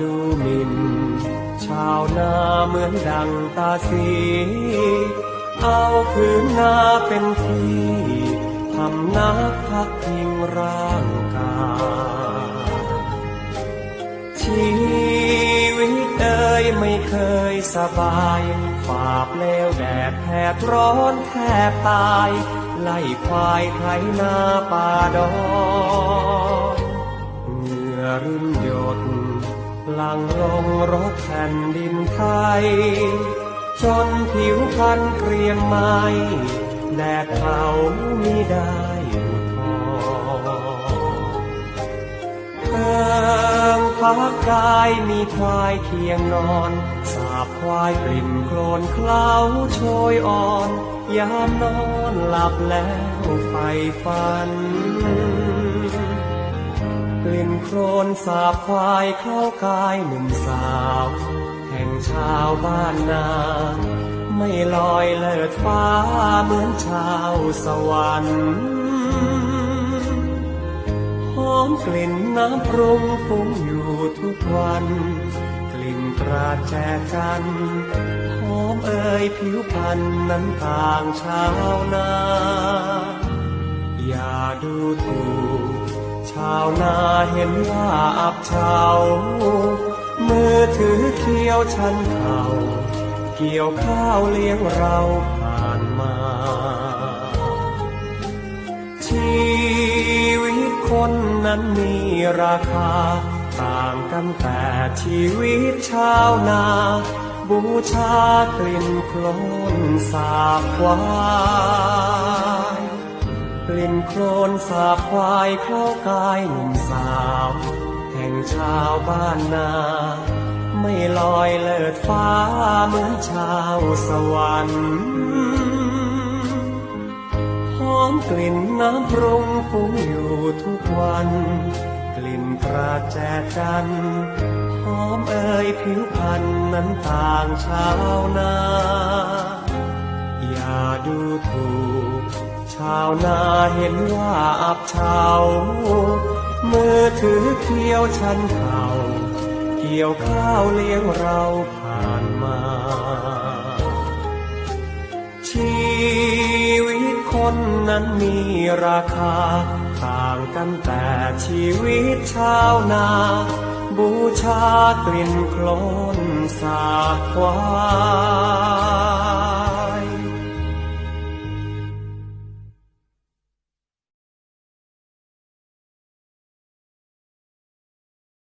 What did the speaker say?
ดูมินชาวนาเหมือนดังตาสี เอาพื้นนาเป็นที่ทำนักพักพิงร่างกายชีวิตเอ่ยไม่เคยสบายฝ่าเปลวแดดแผดร้อนแทบตาย ไล่ควายไถนาป่าดอนเหงื่อรินหยด หลังลงรถแผ่นดินไทย จนผิวพรรณเกรียงไม้แดดเผามิได้อุทธรเพิ่งพักกายมีควายเคียงนอน สาบควายกลิ่นโคลนเคล้าโชยอ่อน ยามนอนหลับแล้วไฟฟันกลิ่น โคลนสาบควายเข้ากายหนุ่มสาว แห่งชาวบ้านนา ไม่ลอยเลิดฟ้าเหมือนชาวสวรรค์หอมกลิ่นน้ำปรุงฟุ้งอยู่ทุกวัน กลิ่นกระแจกันหอมเอ่ยผิวพรรณนั้นต่างชาวนา อย่าดูถูกาวนาเห็นว่าอับเฉามือถือเคี้ยวชันเข่าเกี่ยวข้าวเลี้ยงเราผ่านมา ชีวิตคนนั้นมีราคา ต่างกันแต่ชีวิตชาวนา บูชากลิ่นโคลนสาบควาย กลิ่นโคลนสาบควายเข้ากายหนุ่มสาว แห่งชาวบ้านนา ไม่ลอยเลิดฟ้าเหมือนชาวสวรรค์หอมกลิ่นน้ำปรุงฟุ้งอยู่ทุกวัน กลิ่นกระแจจันหอมเอ่ยผิวพรรณนั้นต่างชาวนา อย่าดูถูก ชาวนาเห็นว่าอับเฉามือถือเคี้ยวชันเข่าเกี่ยวข้าวเลี้ยงเราผ่านมา ชีวิตคนนั้นมีราคา ต่างกันแต่ชีวิตชาวนา บูชากลิ่นโคลนสาควา